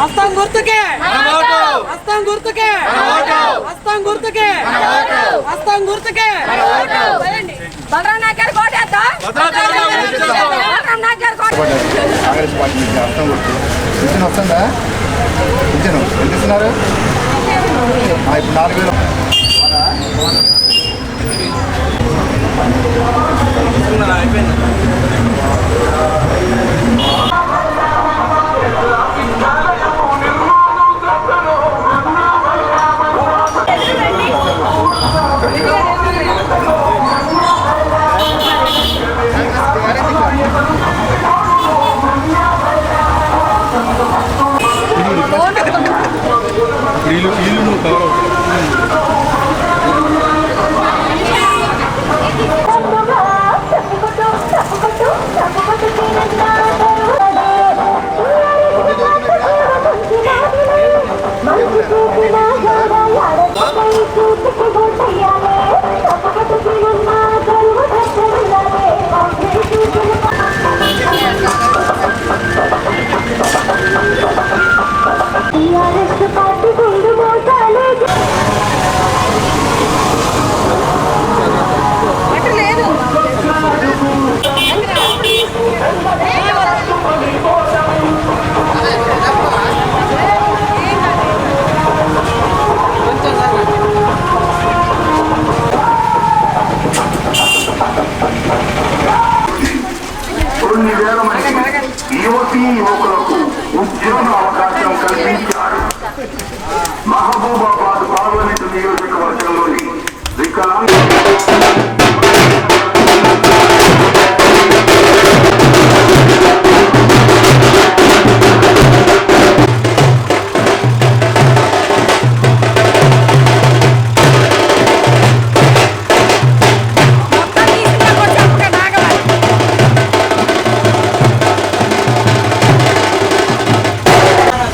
హస్తం గుర్తుకే. హస్తం గుర్తుకే. హస్తం గుర్తుకే. హస్తం గుర్తుకే. బలరాం నాయకర్ కోటేద్దాం? బలరాం నాయకర్ హస్తం గుర్తు. వస్తుందా? ఇచ్చిన ఎంత ఇప్పుడు నాలుగు వేలు. ఇప్పుడు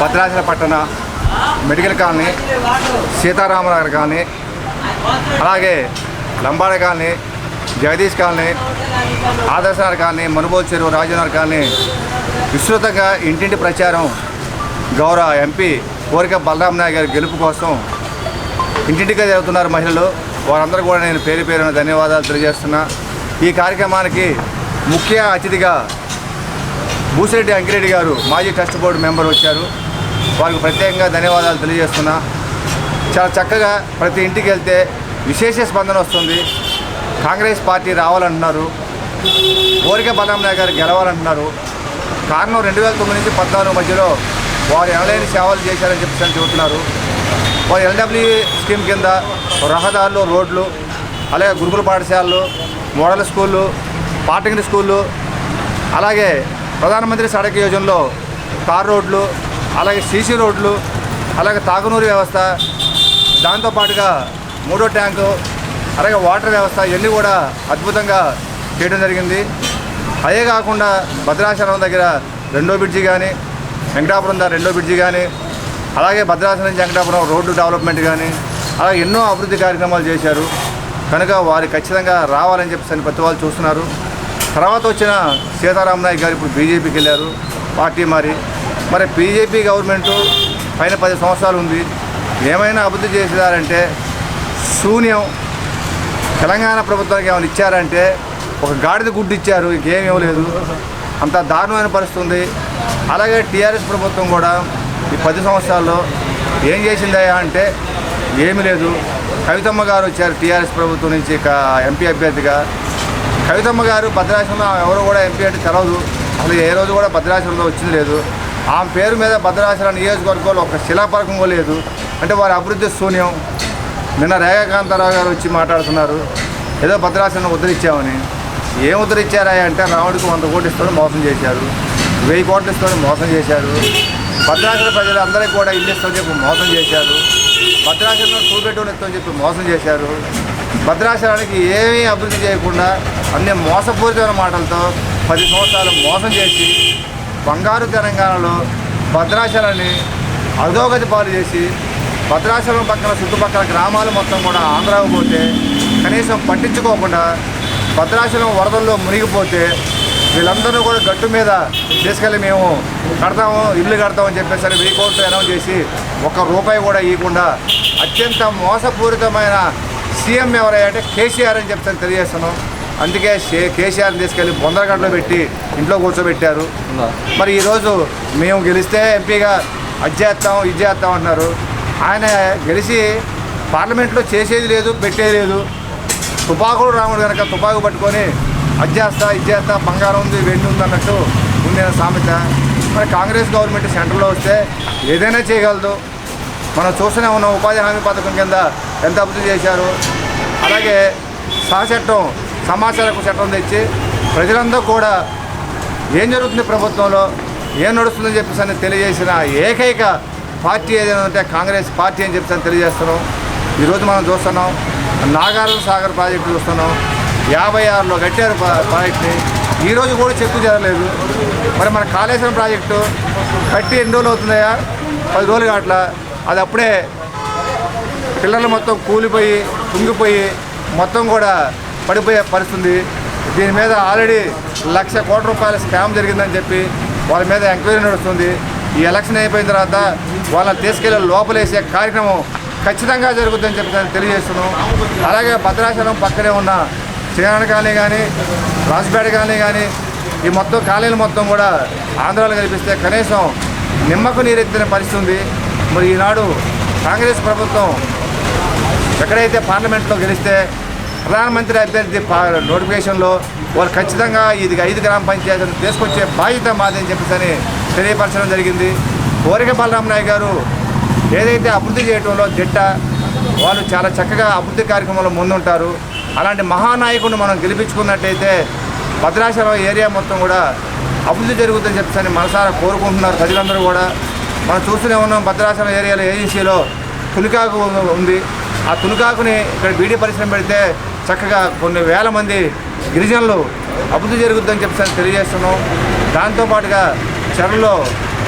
భద్రాచల పట్టణ మెడికల్ కాలనీ సీతారామనగర్ కాలనీ అలాగే Lambada colony Jagadish colony Adarshnagar colony Manubol చెరువు రాజనగర్ కాలనీ విస్తృతంగా ఇంటింటి ప్రచారం గౌరవ ఎంపీ కోరిక బలరాం నాయక్ గారి గెలుపు కోసం ఇంటింటిగా జరుగుతున్నారు మహిళలు. వారందరూ కూడా నేను పేరు పేరున ధన్యవాదాలు తెలియజేస్తున్నా. ఈ కార్యక్రమానికి ముఖ్య అతిథిగా భూసిరెడ్డి అంకిరెడ్డి గారు మాజీ ట్రస్ట్ బోర్డు మెంబర్ వచ్చారు. వారికి ప్రత్యేకంగా ధన్యవాదాలు తెలియజేస్తున్నా. చాలా చక్కగా ప్రతి ఇంటికి వెళ్తే విశేష స్పందన వస్తుంది. కాంగ్రెస్ పార్టీ రావాలంటున్నారు. కోరిక బలం గారు గెలవాలంటున్నారు. కారణం రెండు వేల తొమ్మిది నుంచి పద్నాలుగు మధ్యలో వారు ఎనలేని సేవలు చేశారని చెప్పి చెబుతున్నారు. వారు ఎల్డబ్ల్యూ స్కీమ్ కింద రహదారులు రోడ్లు అలాగే గురుకుల పాఠశాలలు మోడల్ స్కూళ్ళు పాటింగ్ స్కూళ్ళు అలాగే ప్రధానమంత్రి సడక్ యోజనలో తార్ రోడ్లు అలాగే సీసీ రోడ్లు అలాగే తాగునూరు వ్యవస్థ దాంతోపాటుగా మూడో ట్యాంకు అలాగే వాటర్ వ్యవస్థ ఇవన్నీ కూడా అద్భుతంగా చేయడం జరిగింది. అదే కాకుండా భద్రాచలం దగ్గర రెండో బ్రిడ్జి కానీ వెంకటాపురం దగ్గర రెండో బ్రిడ్జి కానీ అలాగే భద్రాచలం నుంచి వెంకటాపురం రోడ్డు డెవలప్మెంట్ కానీ అలాగే ఎన్నో అభివృద్ధి కార్యక్రమాలు చేశారు. కనుక వారు ఖచ్చితంగా రావాలని చెప్పి ప్రతి వాళ్ళు చూస్తున్నారు. తర్వాత వచ్చిన సీతారాం నాయక్ గారు ఇప్పుడు బీజేపీకి వెళ్ళారు పార్టీ మరి. మరి బీజేపీ గవర్నమెంటు పైన పది సంవత్సరాలు ఉంది. ఏమైనా అభివృద్ధి చేసేదారంటే శూన్యం. తెలంగాణ ప్రభుత్వానికి ఏమైనా ఇచ్చారంటే ఒక గాడిద గుడ్డు ఇచ్చారు ఇంకేం ఇవ్వలేదు. అంత దారుణమైన పరిస్థితి ఉంది. అలాగే టీఆర్ఎస్ ప్రభుత్వం కూడా ఈ పది సంవత్సరాల్లో ఏం చేసిందయ్యా అంటే ఏమీ లేదు. కవితమ్మ గారు వచ్చారు టీఆర్ఎస్ ప్రభుత్వం నుంచి ఇక ఎంపీ అభ్యర్థిగా. కవితమ్మ గారు భద్రాచలంలో ఎవరు కూడా ఎంపీ అంటే తెలవదు. అసలు ఏ రోజు కూడా భద్రాచలంలో వచ్చింది లేదు. ఆమె పేరు మీద భద్రాచలం నియోజకవర్గంలో ఒక శిలాపరకం కూడా లేదు. అంటే వారి అభివృద్ధి శూన్యం. నిన్న రేఖాకాంతారావు గారు వచ్చి మాట్లాడుతున్నారు. ఏదో భద్రాసనం ఉద్ధరించామని ఏం ఉద్ధరించారా అంటే రాముడికి వంద కోట్లు ఇస్తామని మోసం చేశారు. వెయ్యి కోట్లు ఇస్తామని మోసం చేశారు. భద్రాచల ప్రజలందరికీ కూడా ఇల్లు ఇస్తామని చెప్పి మోసం చేశారు. భద్రాచలంలో టూ బెడ్రూమ్ ఇస్తామని చెప్పి మోసం చేశారు. భద్రాచలానికి ఏమీ అభివృద్ధి చేయకుండా అన్ని మోసపూరితమైన మాటలతో పది సంవత్సరాలు మోసం చేసి బంగారు తెలంగాణలో భద్రాచలాన్ని అధోగతి పాలు చేసి భద్రాచలం పక్కన చుట్టుపక్కల గ్రామాలు మొత్తం కూడా ఆంధ్రాకు పోతే కనీసం పట్టించుకోకుండా భద్రాచలం వరదల్లో మునిగిపోతే వీళ్ళందరూ కూడా గట్టు మీద తీసుకెళ్ళి మేము కడతాము ఇల్లు కడతామని చెప్పేసరి వెయ్యి కోట్లు అనౌన్స్ చేసి ఒక్క రూపాయి కూడా ఇవ్వకుండా అత్యంత మోసపూరితమైన సీఎం ఎవరయ్యా అంటే కేసీఆర్ అని చెప్తాను తెలియజేస్తున్నాం. అందుకే కేసీఆర్ని తీసుకెళ్ళి బొందరగడ్డలో పెట్టి ఇంట్లో కూర్చోబెట్టారు. మరి ఈరోజు మేము గెలిస్తే ఎంపీగా అది చేస్తాం ఇది చేస్తాం అంటున్నారు. ఆయన గెలిచి పార్లమెంట్లో చేసేది లేదు పెట్టేది లేదు. తుపాకులు రాముడు కనుక తుపాకు పట్టుకొని అది చేస్తా ఇది చేస్తా బంగారం ఉంది వెండి ఉంది అన్నట్టు ఉండిన సామెత. మరి కాంగ్రెస్ గవర్నమెంట్ సెంటర్లో వస్తే ఏదైనా చేయగలదు. మనం చూస్తూనే ఉన్న ఉపాధి హామీ పథకం కింద ఎంత అభివృద్ధి చేశారు. అలాగే సహచట్టం సమాచారపు చట్టం తెచ్చి ప్రజలందరూ కూడా ఏం జరుగుతుంది ప్రభుత్వంలో ఏం నడుస్తుందని చెప్పేసి అని తెలియజేసిన ఏకైక పార్టీ ఏదైనా ఉంటే కాంగ్రెస్ పార్టీ అని చెప్తాను తెలియజేస్తున్నాం. ఈరోజు మనం చూస్తున్నాం నాగార్జున సాగర్ ప్రాజెక్టు చూస్తున్నాం యాభై ఆరులో కట్టారు ప్రాజెక్ట్ని. ఈరోజు కూడా చెక్కు జరగలేదు. మరి మన కాళేశ్వరం ప్రాజెక్టు కట్టి ఎన్ని రోజులు అవుతున్నాయా పది రోజులు కావట్లా? అది అప్పుడే పిల్లలు మొత్తం కూలిపోయి కుంగిపోయి మొత్తం కూడా పడిపోయే పరిస్థితుంది. దీని మీద ఆల్రెడీ లక్ష కోట్ల రూపాయల స్కామ్ జరిగిందని చెప్పి వాళ్ళ మీద ఎంక్వైరీ నడుస్తుంది. ఈ ఎలక్షన్ అయిపోయిన తర్వాత వాళ్ళని తీసుకెళ్ళి లోపలేసే కార్యక్రమం ఖచ్చితంగా జరుగుతుందని చెప్పి తెలియజేస్తున్నాం. అలాగే భద్రాచలం పక్కనే ఉన్న శ్రీనారాయణ కాలనీ కానీ రాజపేట కాలనీ కానీ ఈ మొత్తం కాలనీలు మొత్తం కూడా ఆంధ్రాలో కనిపిస్తే కనీసం నిమ్మకు నీరెత్తిన పరిస్థితి ఉంది. మరి ఈనాడు కాంగ్రెస్ ప్రభుత్వం ఎక్కడైతే పార్లమెంట్లో గెలిస్తే ప్రధానమంత్రి అభ్యర్థి పా- నోటిఫికేషన్లో వాళ్ళు ఖచ్చితంగా ఇది ఐదు గ్రామ పంచాయతీలు తీసుకొచ్చే బాధ్యత మాది అని చెప్పేసి తెలియపరచడం జరిగింది. కోరిక బలరాం నాయక్ గారు ఏదైతే అభివృద్ధి చేయడంలో దిట్ట వాళ్ళు చాలా చక్కగా అభివృద్ధి కార్యక్రమంలో ముందుంటారు. అలాంటి మహానాయకుడిని మనం గెలిపించుకున్నట్టయితే భద్రాచలం ఏరియా మొత్తం కూడా అభివృద్ధి జరుగుతుందని చెప్పేసి అని మనసారా కోరుకుంటున్నారు ప్రజలందరూ కూడా. మనం చూస్తూనే ఉన్నాం భద్రాచలం ఏరియాలో ఏజెన్సీలో తునికాకు ఉంది. ఆ తునికాకుని ఇక్కడ బీడీ పరిశ్రమ పెడితే చక్కగా కొన్ని వేల మంది గిరిజనులు అభివృద్ధి జరుగుతుందని చెప్పేసి తెలియజేస్తున్నాం. దాంతోపాటుగా చెరలో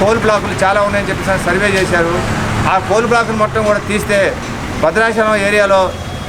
కోల్ బ్లాకులు చాలా ఉన్నాయని చెప్పేసి సర్వే చేశారు. ఆ కోల్ బ్లాకులు మొత్తం కూడా తీస్తే భద్రాచలం ఏరియాలో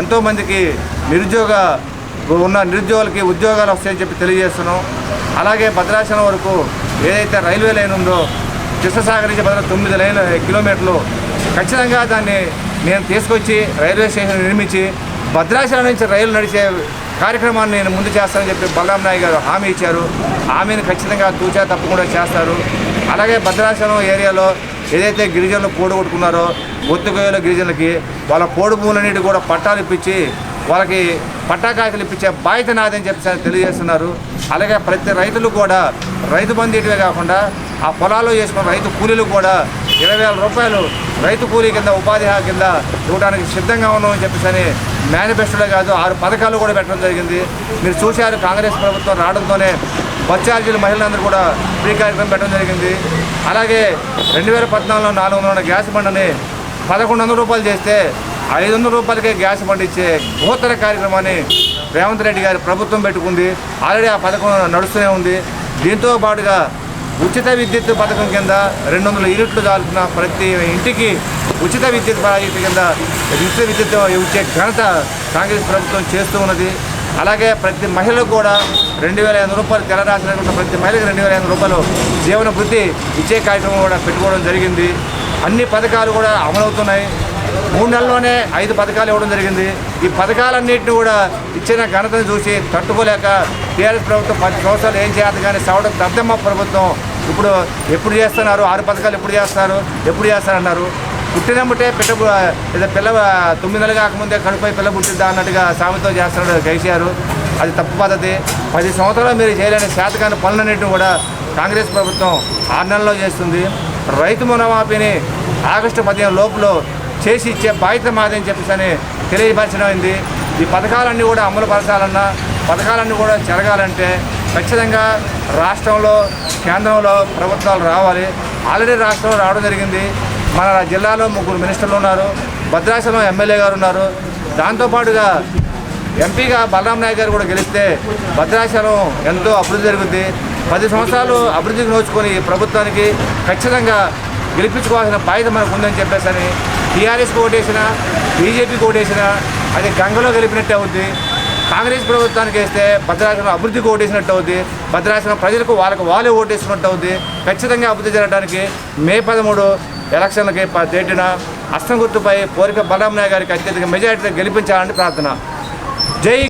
ఎంతోమందికి నిరుద్యోగ ఉన్న నిరుద్యోగులకి ఉద్యోగాలు వస్తాయని చెప్పి తెలియజేస్తున్నాం. అలాగే భద్రాచలం వరకు ఏదైతే రైల్వే లైన్ ఉందో కృష్ణసాగర్ నుంచి భద్ర తొమ్మిది లైన్ కిలోమీటర్లు ఖచ్చితంగా దాన్ని నేను తీసుకొచ్చి రైల్వే స్టేషన్ నిర్మించి భద్రాచలం నుంచి రైలు నడిచే కార్యక్రమాన్ని నేను ముందు చేస్తానని చెప్పి బలరాం నాయక్ గారు హామీ ఇచ్చారు. హామీని ఖచ్చితంగా తూచా తప్పకుండా చేస్తారు. అలాగే భద్రాచలం ఏరియాలో ఏదైతే గిరిజనులు కూడగొట్టుకున్నారో ఒత్తుకోయల గిరిజనులకి వాళ్ళ కోడి భూములన్నిటి కూడా పట్టాలు ఇప్పించి వాళ్ళకి పట్టాకాయకులు ఇప్పించే బాధ్యత నాదని చెప్పి తెలియజేస్తున్నారు. అలాగే ప్రతి రైతులు కూడా రైతు బంధు ఇటువే కాకుండా ఆ పొలాల్లో చేసుకున్న రైతు కూలీలు కూడా ఇరవై వేల రూపాయలు రైతు కూలీ కింద ఉపాధి హామీ కింద ఇవ్వడానికి సిద్ధంగా ఉన్నామని చెప్పేసి అని మేనిఫెస్టోలో కాదు ఆరు పథకాలు కూడా పెట్టడం జరిగింది. మీరు చూశారు కాంగ్రెస్ ప్రభుత్వం రావడంతోనే బస్ ఛార్జీలు మహిళలందరూ కూడా ఫ్రీ కార్యక్రమం పెట్టడం జరిగింది. అలాగే రెండు వేల పద్నాలుగులో నాలుగు వందల గ్యాస్ బండని పదకొండు వందల రూపాయలు చేస్తే ఐదు వందల రూపాయలకే గ్యాస్ బండి ఇచ్చే బృహత్తర కార్యక్రమాన్ని రేవంత్ రెడ్డి గారి ప్రభుత్వం పెట్టుకుంది. ఆల్రెడీ ఆ పథకం నడుస్తూనే ఉంది. దీంతో పాటుగా ఉచిత విద్యుత్ పథకం కింద రెండు వందల యూనిట్లు దాల్చిన ప్రతి ఇంటికి ఉచిత విద్యుత్ ప్రాజెక్టు కింద ఉచిత విద్యుత్ ఇచ్చే ఘనత కాంగ్రెస్ ప్రభుత్వం చేస్తూ ఉన్నది. అలాగే ప్రతి మహిళకు కూడా రెండు వేల ఐదు రూపాయలు తెల్ల ప్రతి మహిళకు రెండు వేల ఐదు రూపాయలు జీవన వృత్తి ఇచ్చే కార్యక్రమం కూడా పెట్టుకోవడం జరిగింది. అన్ని పథకాలు కూడా అమలవుతున్నాయి. మూడు నెలల్లోనే ఐదు పథకాలు ఇవ్వడం జరిగింది. ఈ పథకాలన్నింటినీ కూడా ఇచ్చిన ఘనతను చూసి తట్టుకోలేక టీఆర్ఎస్ ప్రభుత్వం పది సంవత్సరాలు ఏం చేయాలి కానీ సవడం దద్దమ్మ ప్రభుత్వం ఇప్పుడు ఎప్పుడు చేస్తున్నారు? ఆరు పథకాలు ఎప్పుడు చేస్తారు ఎప్పుడు చేస్తారన్నారు? పుట్టినమ్ముటే పిట్ట లేదా పిల్ల తొమ్మిది నెలలు కాకముందే కడుపై పిల్ల పుట్టిద్దా అన్నట్టుగా సామెతో చేస్తున్నాడు కేసీఆర్ అది తప్పు పద్ధతి. పది సంవత్సరాలు మీరు చేయలేని శాతకాన్ని పనులన్నింటినీ కూడా కాంగ్రెస్ ప్రభుత్వం ఆరు నెలల్లో చేస్తుంది. రైతు రుణమాఫీని ఆగస్టు పదిహేను లోపల చేసి ఇచ్చే బాధ్యత మాదని చెప్పేసి అని తెలియపరచడమైంది ఈ పథకాలన్నీ కూడా అమలు పరచాలన్నా పథకాలన్నీ కూడా జరగాలంటే ఖచ్చితంగా రాష్ట్రంలో కేంద్రంలో ప్రభుత్వాలు రావాలి. ఆల్రెడీ రాష్ట్రంలో రావడం జరిగింది. మన జిల్లాలో ముగ్గురు మినిస్టర్లు ఉన్నారు. భద్రాచలం ఎమ్మెల్యే గారు ఉన్నారు. దాంతోపాటుగా ఎంపీగా బలరాం నాయక్ గారు కూడా గెలిస్తే భద్రాచలం ఎంతో అభివృద్ధి జరుగుద్ది. పది సంవత్సరాలు అభివృద్ధికి నోచుకొని ప్రభుత్వానికి ఖచ్చితంగా గెలిపించుకోవాల్సిన బాధ్యత మనకు ఉందని చెప్పేసి అని టీఆర్ఎస్కి ఓటేసినా బీజేపీకి ఓటేసినా అది గంగలో గెలిపినట్టే అవుద్ది. కాంగ్రెస్ ప్రభుత్వానికి వేస్తే భద్రాచలం అభివృద్ధికి ఓటేసినట్టు అవుద్ది. భద్రాచలం ప్రజలకు వాళ్ళకు వాళ్ళే ఓటేసినట్టు అవుద్ది. ఖచ్చితంగా అభివృద్ధి జరగడానికి మే పదమూడు ఎలక్షన్లకి తేటిన అస్తం గుర్తుపై పోరిక బలరామయ్య గారికి అత్యధిక మెజార్టీ గెలిపించాలని ప్రార్థన. జై